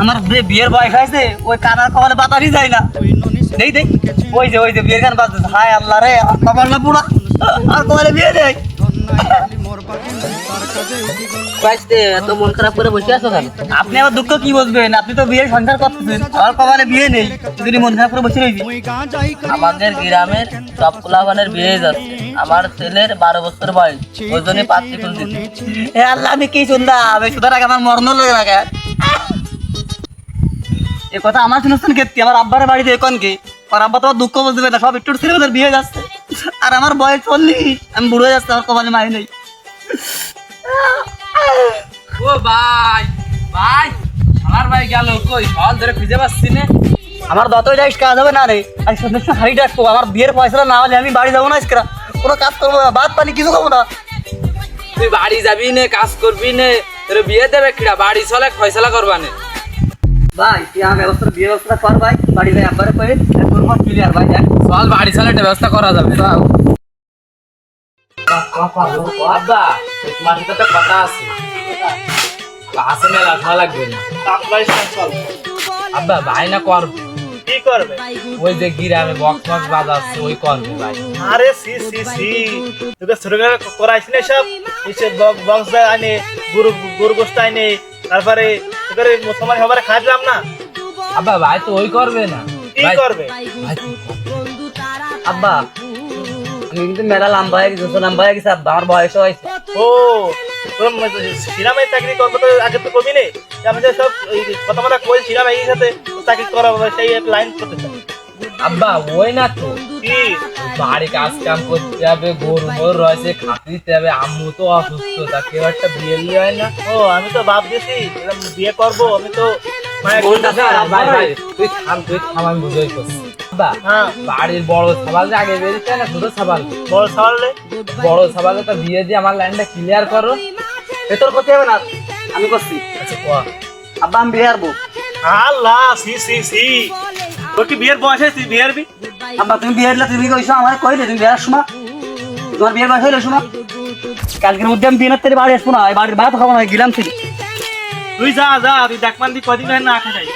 আমার বিয়ের বয়স হয়েছে ওই কানার কপালে বাতারই যায় না। দেই দেই। ওই যে ওই যে বিয়ের গান বাজছে হায় আল্লাহ রে কপাল না পুরা। আর কপালে বিয়ে এত মন খারাপ করে বসে আছো কেন? আপনি আবার দুঃখ কি আপনি তো বিয়ের সংসার করতেছেন আমার কপালে বিয়ে নেই। যদি মন খারাপ করে বসে রয়েছি আমাদের গ্রামের সব পোলাপানের বিয়ে যাচ্ছে। আমার ছেলের বারো বছর বয়স ওই জন্য পাত্রী খুলতেছি আল্লাহ আমি কি শুনলাম? সুতরাং আমার মরণ লেগে এ কথা আমার শুনেছেন ক্ষেত্রে আমার আব্বার বাড়িতে এখন কি আর আব্বা তো আমার দুঃখ পারে না সব একটু ছেলে ওদের বিয়ে যাচ্ছে। আর আমার বয়স চল্লিশ আমি বুড়ো যাচ্ছে আমার কপালে মাই নেই। ও ভাই ভাই আমার ভাই গেল কই? ফল ধরে খুঁজে পাচ্ছি না। আমার যতই যাইস কাজ হবে না রে। আমি সন্ধ্যের সময় হাড়ি ডাকবো আমার বিয়ের পয়সা না হলে আমি বাড়ি যাব না আজকে কোনো কাজ করব না ভাত পানি কিছু খাব না। তুই বাড়ি যাবি নে কাজ করবি নে তোর বিয়ে দেবে কিরা? বাড়ি চলে ফয়সলা করবা নে। ভাই তুই আমার ব্যবস্থা বিয়ে ব্যবস্থা কর ভাই বাড়ি যাই আব্বারে কয়ে তোর মত ক্লিয়ার ভাই দেখ। বাড়ি একটা ব্যবস্থা করা যাবে। আব্বা তোমার সাথে একটা কথা আছে। আছে মেলা ভালো লাগবে না। আব্বা ভাই না করবে কি করবে? ওই যে গ্রামে বক্স বক্স বাজাচ্ছে ওই করবে ভাই। আরে সি সি সি। তোকে ছোট না সব। এসে বংশ আনে গরু গরু গোস্ত আনে তারপরে তোকে মুসলমান হবার খাওয়ালাম না। আব্বা ভাই তো ওই করবে না। কি করবে? আব্বা আমি কিন্তু মেলা লম্বা হয়ে গেছে লম্বা হয়ে গেছে আব্বা আমার বয়স হয়েছে। ও সিনেমায় চাকরি করব তো আগে তো কবি নেই আমাদের সব কথা কথা কই সিনেমায় এই সাথে চাকরি করাবো সেই লাইন করতে চাই। আব্বা ওই না তো। বাড়ি কাজ কাম করতে হবে গরু মোর রয়েছে খাতে দিতে হবে আম্মু তো অসুস্থ তা কেউ একটা বিয়ে নিয়ে হয় না। ও আমি তো ভাব দিছি বিয়ে করব আমি তো মানে ভাই ভাই তুই থাম তুই থাম আমি বুঝাই করছি। আব্বা হ্যাঁ। বাড়ির বড় সাবাল আগে বেরিয়েছে না ছোট সাবাল বড় সামলে বড় সাবালে তো বিয়ে দিয়ে আমার লাইনটা ক্লিয়ার করো। এ তোর করতে হবে না আমি করছি। আচ্ছা আব্বা আমি বিয়ে হারবো। আল্লাহ সি সি সি। তোর কি বিয়ের বয়স হয়েছে? বিয়ের বি? আব্বা তুমি বিয়ে দিলে তুমি কইছো আমার কইলে তুমি বিয়ের সময়? তোমার বিয়ের বয়স হইলে সময়? কালকের মধ্যে আমি দিনের থেকে বাড়ি আসব না বাড়ির ভাত খাব না গেলাম তুই যা যা তুই দেখমান দি কদিন না আখা যাই